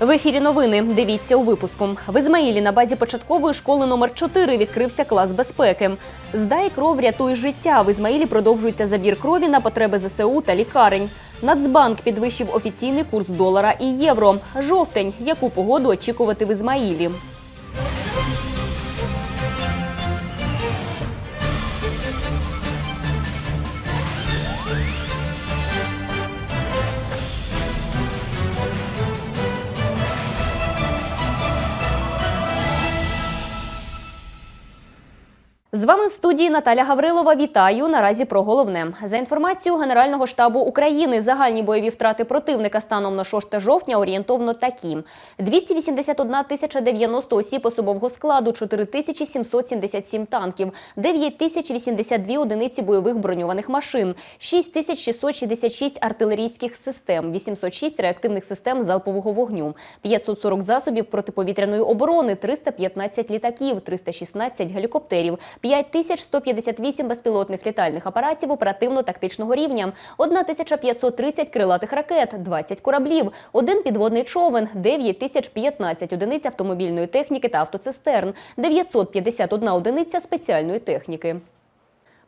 В ефірі новини. Дивіться у випуску. В Ізмаїлі на базі початкової школи номер 4 відкрився клас безпеки. Здай кров, рятуй життя. В Ізмаїлі продовжується забір крові на потреби ЗСУ та лікарень. Нацбанк підвищив офіційний курс долара і євро. Жовтень. Яку погоду очікувати в Ізмаїлі? З вами в студії Наталя Гаврилова. Вітаю. Наразі про головне. За інформацією Генерального штабу України, загальні бойові втрати противника станом на 6 жовтня орієнтовно такі: 281 тисяча 90 осіб особового складу, 4 тисячі 777 танків, 9 тисяч 82 одиниці бойових броньованих машин, 6 тисяч 666 артилерійських систем, 806 реактивних систем залпового вогню, 540 засобів протиповітряної оборони, 315 літаків, 316 гелікоптерів, 5158 безпілотних літальних апаратів оперативно-тактичного рівня, 1530 крилатих ракет, 20 кораблів, один підводний човен, 9015 одиниць автомобільної техніки та автоцистерн, 951 одиниця спеціальної техніки.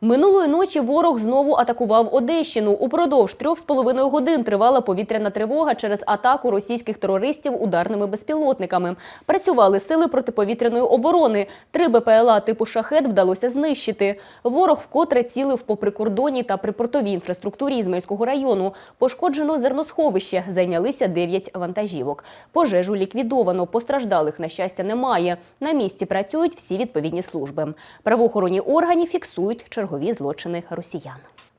Минулої ночі ворог знову атакував Одещину. Упродовж трьох з половиною годин тривала повітряна тривога через атаку російських терористів ударними безпілотниками. Працювали сили протиповітряної оборони. Три БПЛА типу шахет вдалося знищити. Ворог вкотре цілив по прикордонній та припортовій інфраструктурі Ізмаїльського району. Пошкоджено зерносховище. Зайнялися 9 вантажівок. Пожежу ліквідовано. Постраждалих на щастя немає. На місці працюють всі відповідні служби. Правоохоронні органи фіксують чергові злочини росіян.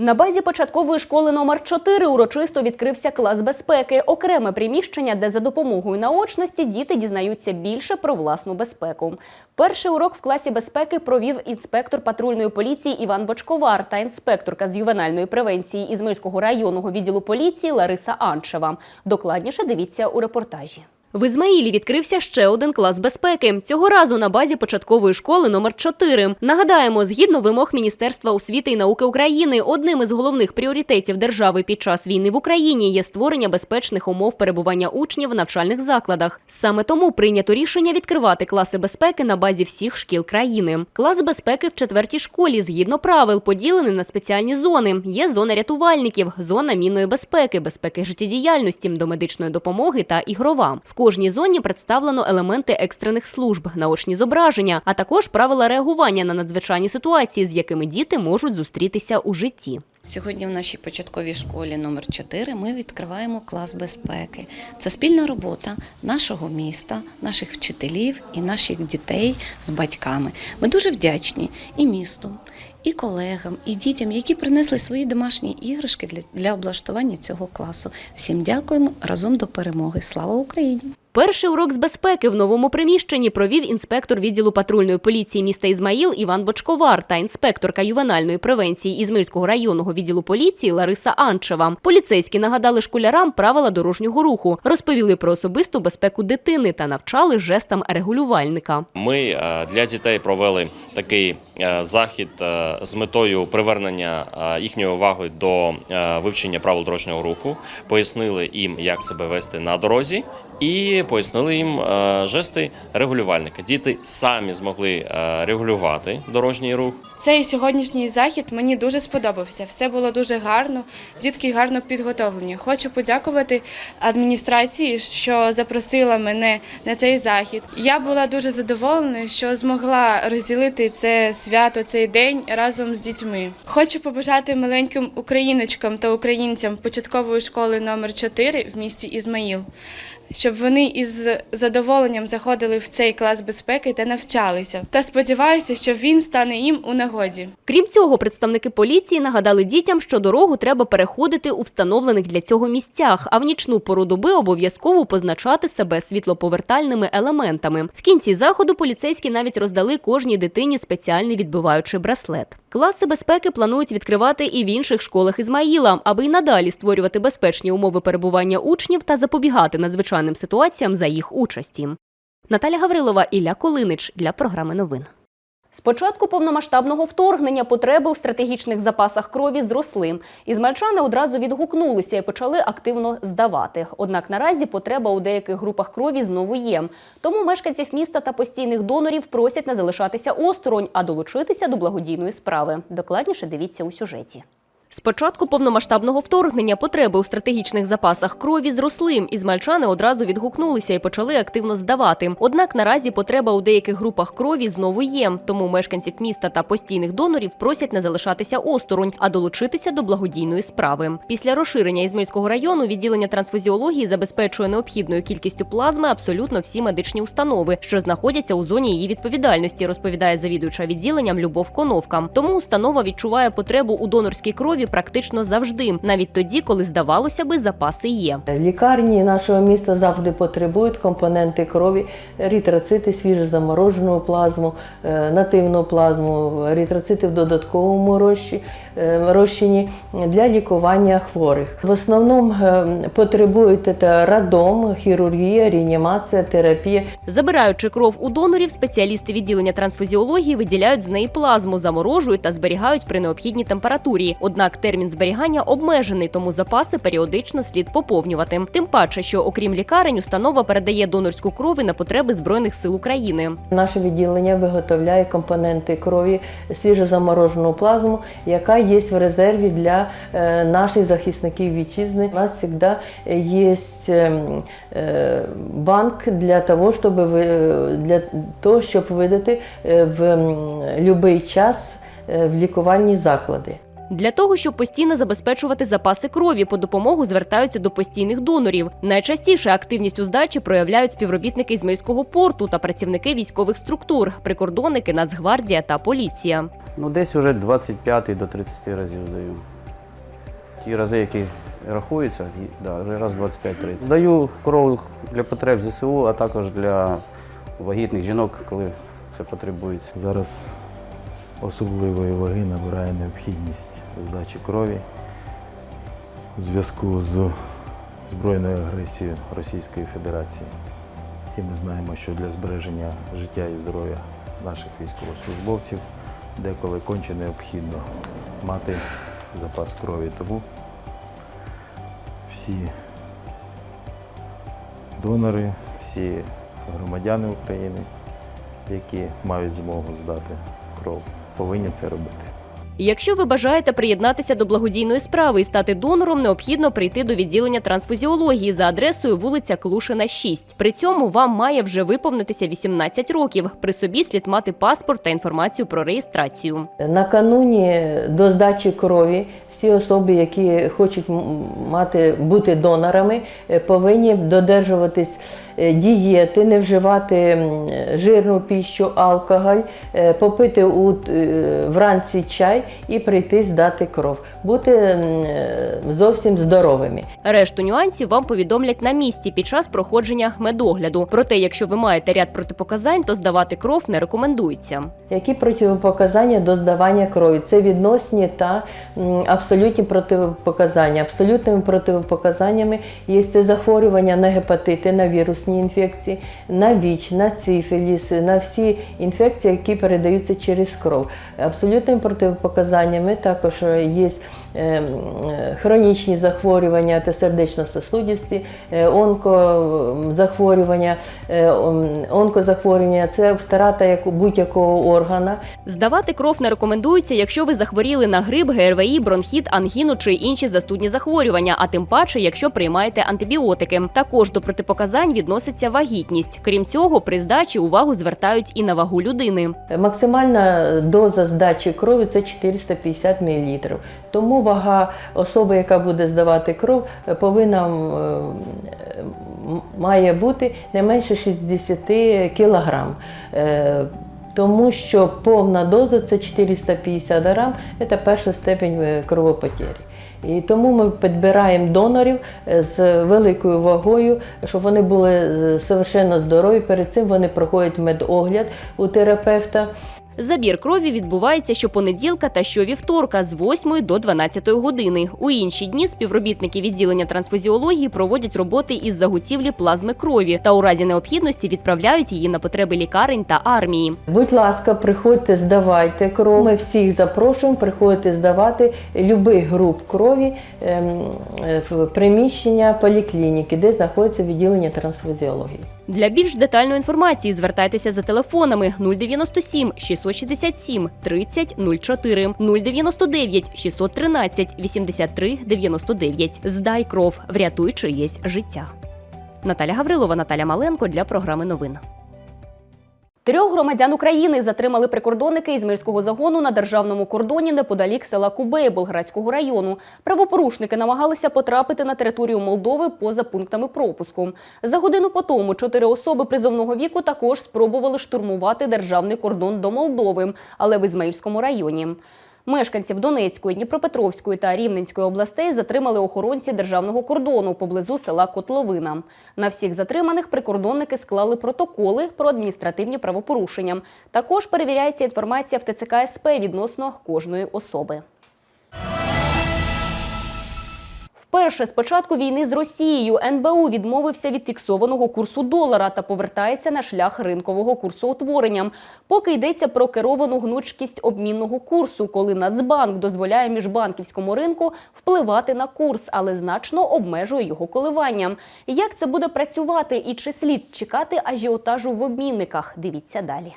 На базі початкової школи номер 4 урочисто відкрився клас безпеки, окреме приміщення, де за допомогою наочності діти дізнаються більше про власну безпеку. Перший урок в класі безпеки провів інспектор патрульної поліції Іван Бочковар та інспекторка з ювенальної превенції Ізмирського районного відділу поліції Лариса Анчева. Докладніше дивіться у репортажі. В Ізмаїлі відкрився ще один клас безпеки. Цього разу на базі початкової школи номер 4 Нагадаємо, згідно вимог Міністерства освіти і науки України, одним із головних пріоритетів держави під час війни в Україні є створення безпечних умов перебування учнів в навчальних закладах. Саме тому прийнято рішення відкривати класи безпеки на базі всіх шкіл країни. Клас безпеки в четвертій школі згідно правил поділений на спеціальні зони. Є зона рятувальників, зона мінної безпеки, безпеки життєдіяльності, до медичної допомоги та ігрова. Кожній зоні представлено елементи екстрених служб, наочні зображення, а також правила реагування на надзвичайні ситуації, з якими діти можуть зустрітися у житті. Сьогодні в нашій початковій школі номер 4 ми відкриваємо клас безпеки. Це спільна робота нашого міста, наших вчителів і наших дітей з батьками. Ми дуже вдячні і місту, і колегам, і дітям, які принесли свої домашні іграшки для, для облаштування цього класу. Всім дякуємо разом до перемоги. Слава Україні! Перший урок з безпеки в новому приміщенні провів інспектор відділу патрульної поліції міста Ізмаїл Іван Бочковар та інспекторка ювенальної превенції Ізмирського районного відділу поліції Лариса Анчева. Поліцейські нагадали школярам правила дорожнього руху, розповіли про особисту безпеку дитини та навчали жестам регулювальника. Ми е, для дітей провели такий е, захід е, з метою привернення їхньої уваги до вивчення правил дорожнього руху, пояснили їм, як себе вести на дорозі, і пояснили їм е, жести регулювальника. Діти самі змогли е, регулювати дорожній рух. Цей сьогоднішній захід мені дуже сподобався. Все було дуже гарно, дітки гарно підготовлені. Хочу подякувати адміністрації, що запросила мене на цей захід. Я була дуже задоволена, що змогла розділити це свято, цей день разом з дітьми. Хочу побажати маленьким україночкам та українцям початкової школи номер 4 в місті Ізмаїл. Щоб вони із задоволенням заходили в цей клас безпеки та навчалися. Та сподіваюся, що він стане їм у нагоді. Крім цього, представники поліції нагадали дітям, що дорогу треба переходити у встановлених для цього місцях, а в нічну пору доби обов'язково позначати себе світлоповертальними елементами. В кінці заходу поліцейські навіть роздали кожній дитині спеціальний відбиваючий браслет. Класи безпеки планують відкривати і в інших школах Ізмаїла, аби й надалі створювати безпечні умови перебування учнів та запобігати надзвичайним ситуаціям за їх участі. Наталя Гаврилова, Ілля Колинич для програми новин. З початку повномасштабного вторгнення потреби у стратегічних запасах крові зросли. Ізмальчани одразу відгукнулися і почали активно здавати. Однак наразі потреба у деяких групах крові знову є. Тому мешканців міста та постійних донорів просять не залишатися осторонь, а долучитися до благодійної справи. Докладніше дивіться у сюжеті. З початку повномасштабного вторгнення потреби у стратегічних запасах крові зросли. Ізмальчани одразу відгукнулися і почали активно здавати. Однак наразі потреба у деяких групах крові знову є. Тому мешканців міста та постійних донорів просять не залишатися осторонь, а долучитися до благодійної справи. Після розширення Ізмельського району відділення трансфузіології забезпечує необхідною кількістю плазми абсолютно всі медичні установи, що знаходяться у зоні її відповідальності, розповідає завідуюча відділенням Любов Коновка. Тому установа відчуває потребу у донорській крові практично завжди, навіть тоді, коли здавалося би, запаси є. Лікарні нашого міста завжди потребують компоненти крові, еритроцити, свіжозаморожену плазму, е, нативну плазму, еритроцити в додатковому е, розчині для лікування хворих. В основному е, потребують це радом, хірургія, реанімація, терапія. Забираючи кров у донорів, спеціалісти відділення трансфузіології виділяють з неї плазму, заморожують та зберігають при необхідній температурі. Однак термін зберігання обмежений, тому запаси періодично слід поповнювати. Тим паче, що окрім лікарень, установа передає донорську кров і на потреби збройних сил України. Наше відділення виготовляє компоненти крові, свіжозаморожену плазму, яка є в резерві для е, наших захисників вітчизни. У нас завжди є ем, е, банк для того, щоб для того, щоб видати е, в будь-який час е, в лікувальні заклади. Для того, щоб постійно забезпечувати запаси крові, по допомогу звертаються до постійних донорів. Найчастіше активність у здачі проявляють співробітники Ізмельського порту та працівники військових структур, прикордонники, Нацгвардія та поліція. Ну, десь вже 25 до 30 разів здаю. Ті рази, які рахуються, да, раз 25-30. Здаю кров для потреб ЗСУ, а також для вагітних жінок, коли це потребується. Зараз особливої ваги набирає необхідність здачі крові у зв'язку з збройною агресією Російської Федерації. Всі ми знаємо, що для збереження життя і здоров'я наших військовослужбовців деколи конче необхідно мати запас крові. Тому всі донори, всі громадяни України, які мають змогу здати кров, повинні це робити. Якщо ви бажаєте приєднатися до благодійної справи і стати донором, необхідно прийти до відділення трансфузіології за адресою вулиця Клушина, 6. При цьому вам має вже виповнитися 18 років. При собі слід мати паспорт та інформацію про реєстрацію. Накануні до здачі крові всі особи, які хочуть мати бути донорами, е, повинні додержуватись е, дієти, не вживати жирну піщу, алкоголь, е, попити у, вранці чай і прийти здати кров, бути зовсім здоровими. Решту нюансів вам повідомлять на місці під час проходження медогляду. Проте, якщо ви маєте ряд протипоказань, то здавати кров не рекомендується. Які протипоказання до здавання крові? Це відносні та м, абсолютні противопоказання. Абсолютними противопоказаннями є це захворювання на гепатити, на вірусні інфекції, на ВІЧ, на сифіліс, на всі інфекції, які передаються через кров. Абсолютними противопоказаннями також є е, е, хронічні захворювання та сердечно-сосудисті, е, онкозахворювання, е, онкозахворювання це втрата будь-якого органа. Здавати кров не рекомендується, якщо ви захворіли на грип, ГРВІ, бронхіт, ангіну чи інші застудні захворювання, а тим паче, якщо приймаєте антибіотики. Також до протипоказань відноситься вагітність. Крім цього, при здачі увагу звертають і на вагу людини. Максимальна доза здачі крові це 450 мл. Тому вага особи, яка буде здавати кров, повинна має бути не менше 60 кг. Е, тому що повна доза це 450 грам, це перша степень е, кровопотері. І тому ми підбираємо донорів е, з великою вагою, щоб вони були совершенно здорові. Перед цим вони проходять медогляд у терапевта. Забір крові відбувається щопонеділка та щовівторка з 8 до 12 години. У інші дні співробітники відділення трансфузіології проводять роботи із заготівлі плазми крові та у разі необхідності відправляють її на потреби лікарень та армії. Будь ласка, приходьте, здавайте кров. Ми всіх запрошуємо приходити здавати любих груп крові ем, е, в приміщення поліклініки, де знаходиться відділення трансфузіології. Для більш детальної інформації звертайтеся за телефонами 097 667 30 04, 099 613 83 99. Здай кров, врятуй чиєсь життя. Наталя Гаврилова, Наталя Маленко для програми новин. Трьох громадян України затримали прикордонники Ізмирського загону на державному кордоні неподалік села Кубе Болградського району. Правопорушники намагалися потрапити на територію Молдови поза пунктами пропуску. За годину по тому чотири особи призовного віку також спробували штурмувати державний кордон до Молдови, але в Ізмаїльському районі. Мешканців Донецької, Дніпропетровської та Рівненської областей затримали охоронці державного кордону поблизу села Котловина. На всіх затриманих прикордонники склали протоколи про адміністративні правопорушення. Також перевіряється інформація в ТЦК СП відносно кожної особи. Вперше з початку війни з Росією НБУ відмовився від фіксованого курсу долара та повертається на шлях ринкового курсоутворення. Поки йдеться про керовану гнучкість обмінного курсу, коли Нацбанк дозволяє міжбанківському ринку впливати на курс, але значно обмежує його коливання. Як це буде працювати і чи слід чекати ажіотажу в обмінниках? Дивіться далі.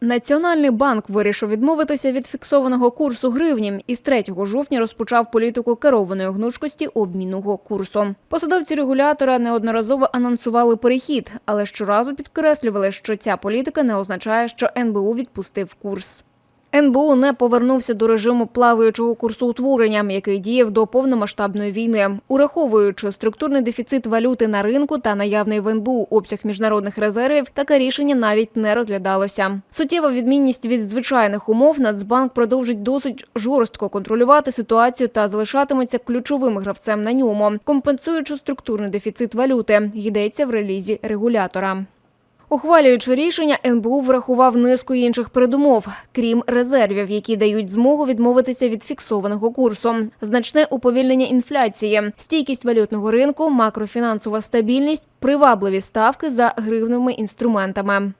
Національний банк вирішив відмовитися від фіксованого курсу гривні і з 3 жовтня розпочав політику керованої гнучкості обмінного курсу. Посадовці регулятора неодноразово анонсували перехід, але щоразу підкреслювали, що ця політика не означає, що НБУ відпустив курс. НБУ не повернувся до режиму плаваючого курсу утворення, який діяв до повномасштабної війни, ураховуючи структурний дефіцит валюти на ринку та наявний в НБУ обсяг міжнародних резервів, таке рішення навіть не розглядалося. Суттєва відмінність від звичайних умов Нацбанк продовжить досить жорстко контролювати ситуацію та залишатиметься ключовим гравцем на ньому, компенсуючи структурний дефіцит валюти. Йдеться в релізі регулятора. Ухвалюючи рішення, НБУ врахував низку інших передумов, крім резервів, які дають змогу відмовитися від фіксованого курсу, значне уповільнення інфляції, стійкість валютного ринку, макрофінансова стабільність, привабливі ставки за гривневими інструментами.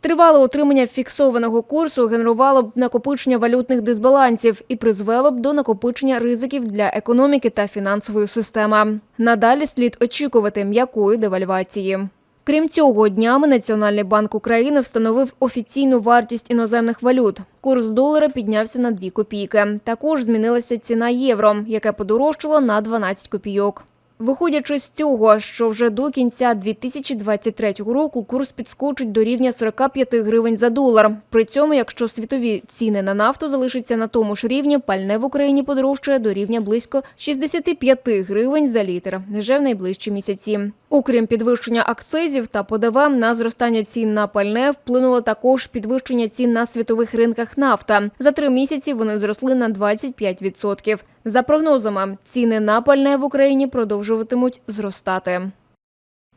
Тривале утримання фіксованого курсу генерувало б накопичення валютних дисбалансів і призвело б до накопичення ризиків для економіки та фінансової системи. Надалі слід очікувати м'якої девальвації. Крім цього, днями Національний банк України встановив офіційну вартість іноземних валют. Курс долара піднявся на 2 копійки. Також змінилася ціна євро, яке подорожчало на 12 копійок. Виходячи з цього, що вже до кінця 2023 року курс підскочить до рівня 45 гривень за долар. При цьому, якщо світові ціни на нафту залишаться на тому ж рівні, пальне в Україні подорожчає до рівня близько 65 гривень за літр вже в найближчі місяці. Окрім підвищення акцизів та ПДВ, на зростання цін на пальне вплинуло також підвищення цін на світових ринках нафта. За три місяці вони зросли на 25%. За прогнозами, ціни на пальне в Україні продовжуватимуть зростати.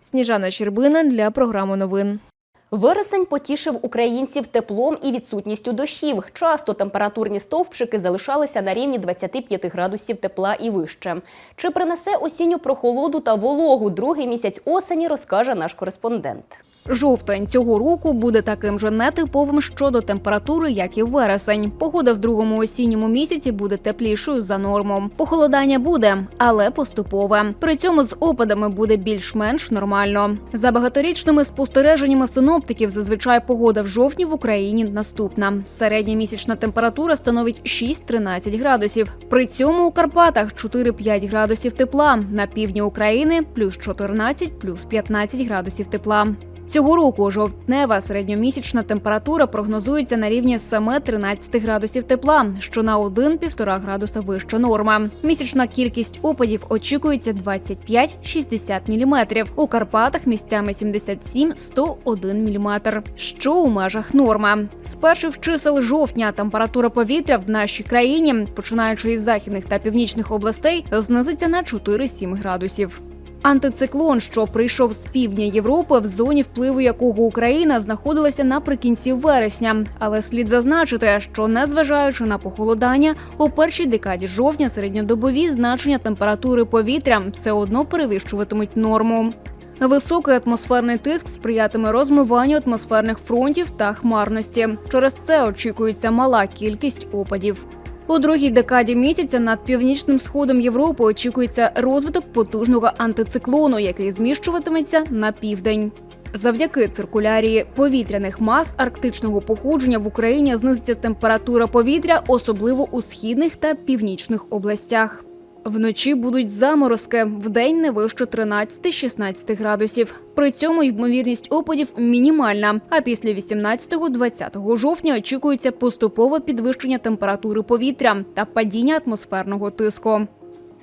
Сніжана Щербина для програми новин. Вересень потішив українців теплом і відсутністю дощів. Часто температурні стовпчики залишалися на рівні 25 градусів тепла і вище. Чи принесе осінню прохолоду та вологу другий місяць осені, розкаже наш кореспондент. Жовтень цього року буде таким же нетиповим щодо температури, як і вересень. Погода в другому осінньому місяці буде теплішою за норму. Похолодання буде, але поступове. При цьому з опадами буде більш-менш нормально. За багаторічними спостереженнями синоптиків, зазвичай погода в жовтні в Україні наступна. Середня місячна температура становить 6-13 градусів. При цьому у Карпатах 4-5 градусів тепла. На півдні України плюс 14, плюс 15 градусів тепла. Цього року жовтнева середньомісячна температура прогнозується на рівні 7-13 градусів тепла, що на 1-1,5 градуса вища норма. Місячна кількість опадів очікується 25-60 мм. У Карпатах місцями 77-101 мм, що у межах норма. З перших чисел жовтня температура повітря в нашій країні, починаючи із західних та північних областей, знизиться на 4-7 градусів. Антициклон, що прийшов з півдня Європи, в зоні впливу якого Україна знаходилася наприкінці вересня. Але слід зазначити, що незважаючи на похолодання, у першій декаді жовтня середньодобові значення температури повітря все одно перевищуватимуть норму. Високий атмосферний тиск сприятиме розмиванню атмосферних фронтів та хмарності. Через це очікується мала кількість опадів. У другій декаді місяця над північним сходом Європи очікується розвиток потужного антициклону, який зміщуватиметься на південь. Завдяки циркулярії повітряних мас арктичного походження в Україні знизиться температура повітря, особливо у східних та північних областях. Вночі будуть заморозки, вдень не вище 13-16 градусів. При цьому ймовірність опадів мінімальна. А після 18-20 жовтня очікується поступове підвищення температури повітря та падіння атмосферного тиску.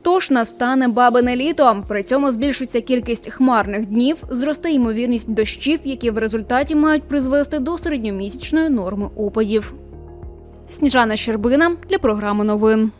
Тож настане бабине літо. При цьому збільшиться кількість хмарних днів, зросте ймовірність дощів, які в результаті мають призвести до середньомісячної норми опадів. Сніжана Щербина для програми новин.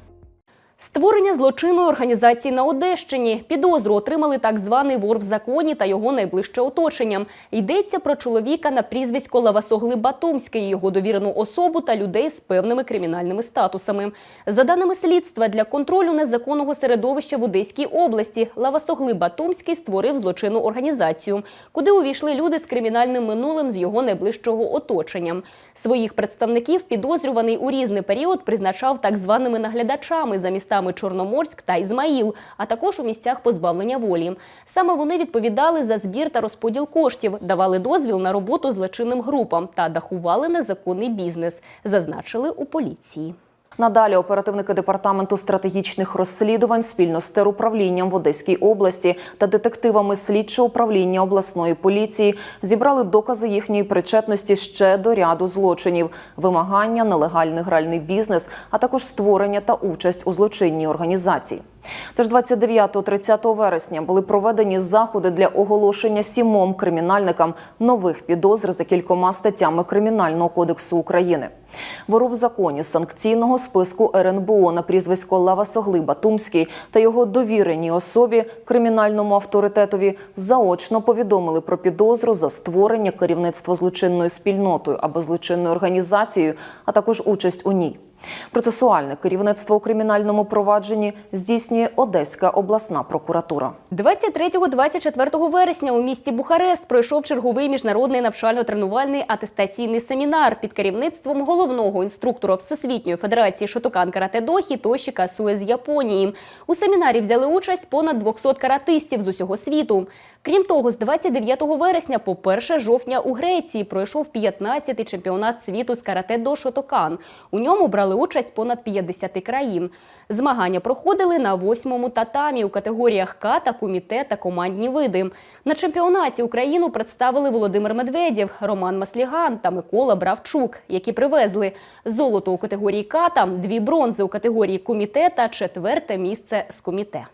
Створення злочинної організації на Одещині. Підозру отримали так званий вор в законі та його найближче оточення. Йдеться про чоловіка на прізвисько Лавасогли Батумський, його довірену особу та людей з певними кримінальними статусами. За даними слідства, для контролю незаконного середовища в Одеській області Лавасогли Батумський створив злочинну організацію, куди увійшли люди з кримінальним минулим з його найближчого оточення. Своїх представників підозрюваний у різний період призначав так званими наглядачами за містами Чорноморськ та Ізмаїл, а також у місцях позбавлення волі. Саме вони відповідали за збір та розподіл коштів, давали дозвіл на роботу злочинним групам та дахували незаконний бізнес, зазначили у поліції. Надалі оперативники департаменту стратегічних розслідувань спільно з теруправлінням в Одеській області та детективами слідчого управління обласної поліції зібрали докази їхньої причетності ще до ряду злочинів: вимагання, нелегальний гральний бізнес, а також створення та участь у злочинній організації. Тож 29-30 вересня були проведені заходи для оголошення сімом кримінальникам нових підозр за кількома статтями Кримінального кодексу України. Вору в законі санкційного списку РНБО на прізвисько Лава Согли Тумський та його довіреній особі кримінальному авторитетові заочно повідомили про підозру за створення керівництва злочинною спільнотою або злочинною організацією, а також участь у ній. Процесуальне керівництво у кримінальному провадженні здійснює Одеська обласна прокуратура. 23-24 вересня у місті Бухарест пройшов черговий міжнародний навчально-тренувальний атестаційний семінар під керівництвом головного інструктора Всесвітньої федерації Шотокан Карате-До Хітоші Касуе з Японії. У семінарі взяли участь понад 200 каратистів з усього світу. Крім того, з 29 вересня по 1 жовтня у Греції пройшов 15-й чемпіонат світу з карате до Шотокан. У ньому брали участь понад 50 країн. Змагання проходили на восьмому татамі у категоріях ката, куміте та командні види. На чемпіонаті Україну представили Володимир Медведєв, Роман Масліган та Микола Бравчук, які привезли золото у категорії ката, дві бронзи у категорії куміте та четверте місце з куміте.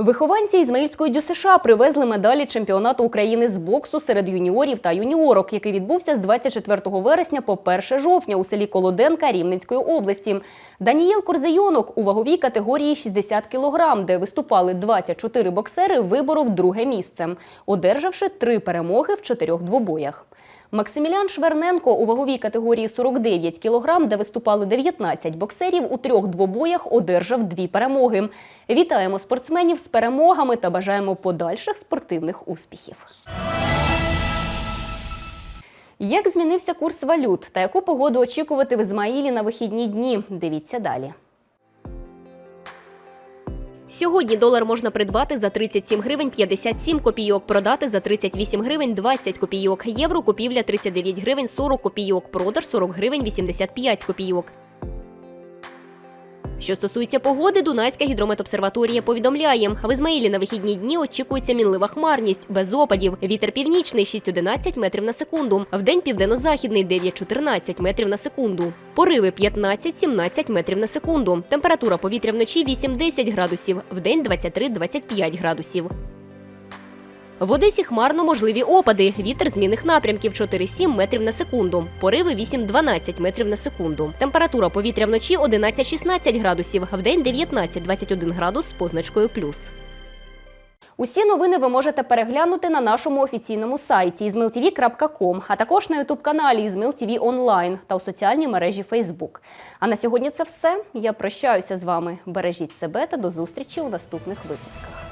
Вихованці Ізмаїльської ДЮСШ привезли медалі чемпіонату України з боксу серед юніорів та юніорок, який відбувся з 24 вересня по 1 жовтня у селі Колоденка Рівненської області. Данієл Корзейонок у ваговій категорії 60 кг, де виступали 24 боксери, виборов друге місце, одержавши три перемоги в чотирьох двобоях. Максимілян Шверненко у ваговій категорії 49 кг, де виступали 19 боксерів, у трьох двобоях одержав дві перемоги. Вітаємо спортсменів з перемогами та бажаємо подальших спортивних успіхів. Як змінився курс валют та яку погоду очікувати в Ізмаїлі на вихідні дні? Дивіться далі. Сьогодні долар можна придбати за 37 гривень 57 копійок, продати за 38 гривень 20 копійок. Євро купівля 39 гривень 40 копійок, продаж 40 гривень 85 копійок. Що стосується погоди, Дунайська гідрометобсерваторія повідомляє, в Ізмаїлі на вихідні дні очікується мінлива хмарність, без опадів. Вітер північний 6-11 метрів на секунду. Вдень південно-західний 9-14 метрів на секунду. Пориви 15-17 метрів на секунду. Температура повітря вночі 8-10 градусів, вдень 23-25 градусів. В Одесі хмарно можливі опади. Вітер змінних напрямків 4-7 метрів на секунду. Пориви 8-12 метрів на секунду. Температура повітря вночі 11-16 градусів, вдень 19-21 градус з позначкою плюс. Усі новини ви можете переглянути на нашому офіційному сайті izmailtv.com, а також на ютуб-каналі IzmailTV Онлайн та у соціальній мережі Facebook. А на сьогодні це все. Я прощаюся з вами. Бережіть себе та до зустрічі у наступних випусках.